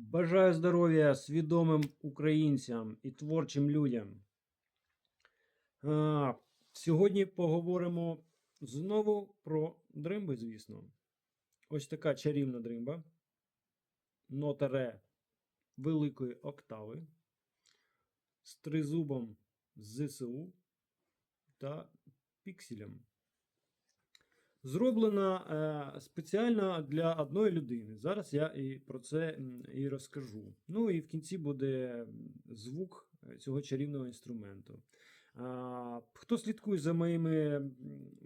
Бажаю здоров'я свідомим українцям і творчим людям. А, сьогодні поговоримо знову про дримби, звісно. Ось така чарівна дримба. Нота ре великої октави з тризубом ЗСУ та пікселем. Зроблена е, спеціально для одної людини. Зараз я і про це і розкажу. Ну і в кінці буде звук е, цього чарівного інструменту. Хто слідкує за моїми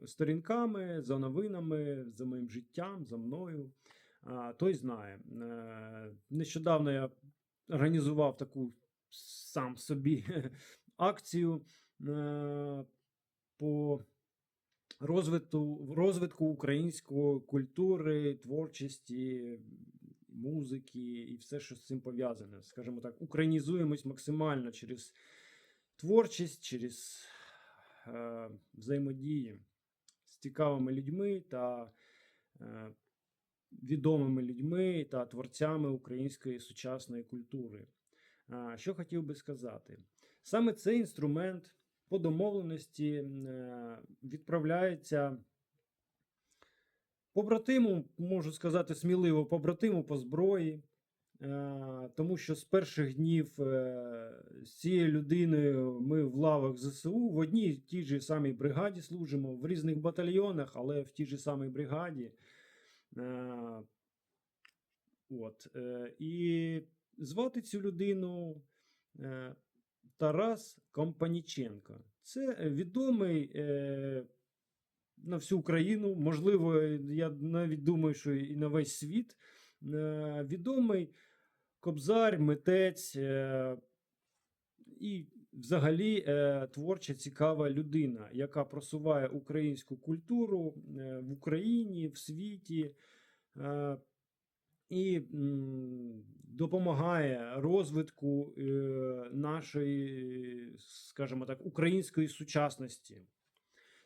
сторінками, за новинами, за моїм життям, за мною, той знає. Е, Нещодавно я організував таку сам собі акцію по розвитку, розвитку української культури, творчості, музики і все, що з цим пов'язане. Скажімо так, українізуємось максимально через творчість, через е, взаємодії з цікавими людьми та е, відомими людьми та творцями української сучасної культури. А, Що хотів би сказати? Саме цей інструмент по домовленості е, відправляється побратиму, можу сказати сміливо, побратиму по зброї. Е, Тому що з перших днів е, з цією людиною ми в лавах ЗСУ в одній і тій же самій бригаді служимо, в різних батальйонах, але в тій же самій бригаді. От. І звати цю людину Тарас Компаніченко. Це відомий е, на всю Україну, можливо, я навіть думаю, що і на весь світ. е, Відомий кобзар, митець е, і взагалі е, творча цікава людина, яка просуває українську культуру е, в Україні, в світі. е, і допомагає розвитку е, нашої, скажімо так, української сучасності.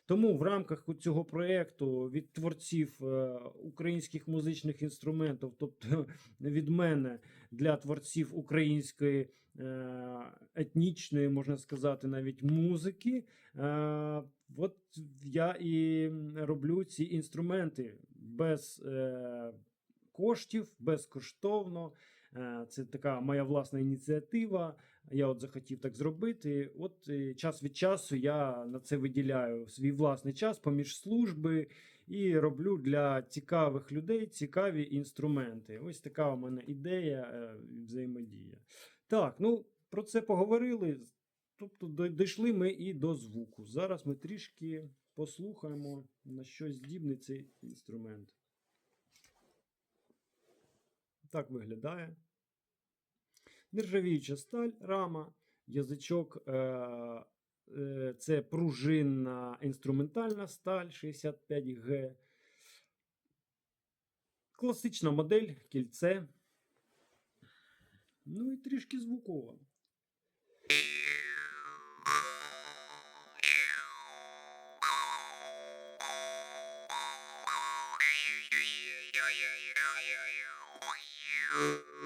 Тому в рамках цього проєкту від творців е, українських музичних інструментів, тобто від мене для творців української е, етнічної, можна сказати, навіть музики, от я і роблю ці інструменти без коштів, безкоштовно. Е, Це така моя власна ініціатива. Я от захотів так зробити. От е, час від часу я на це виділяю свій власний час поміж служби і роблю для цікавих людей цікаві інструменти. Ось така у мене ідея е, взаємодія. Так, ну про це поговорили. Тобто дійшли ми і до звуку. Зараз ми трішки послухаємо, на що здібний цей інструмент. Так виглядає. Нержавіюча сталь, рама, язичок е, е, це пружинна інструментальна сталь 65G. Класична модель, кільце. Ну і трішки звукова. Thank you.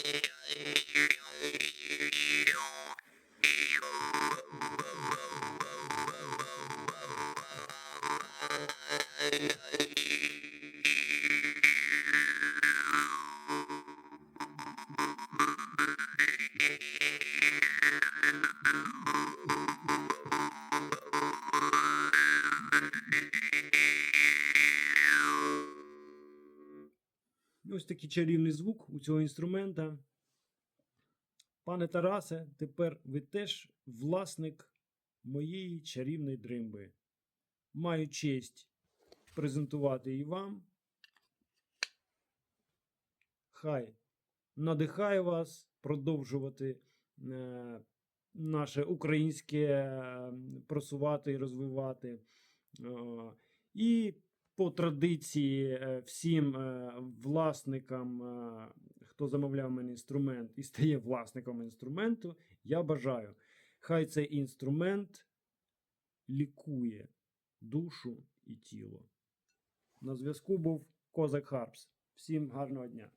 きれい。Ось такий чарівний звук у цього інструмента. Пане Тарасе, тепер ви теж власник моєї чарівної дримби. Маю честь презентувати її вам. Хай надихає вас продовжувати е, наше українське е, просувати і розвивати. Е, і по традиції е, всім е, власникам, е, хто замовляв мене інструмент і стає власником інструменту, я бажаю, хай цей інструмент лікує душу і тіло. На зв'язку був Козак Харпс. Всім гарного дня!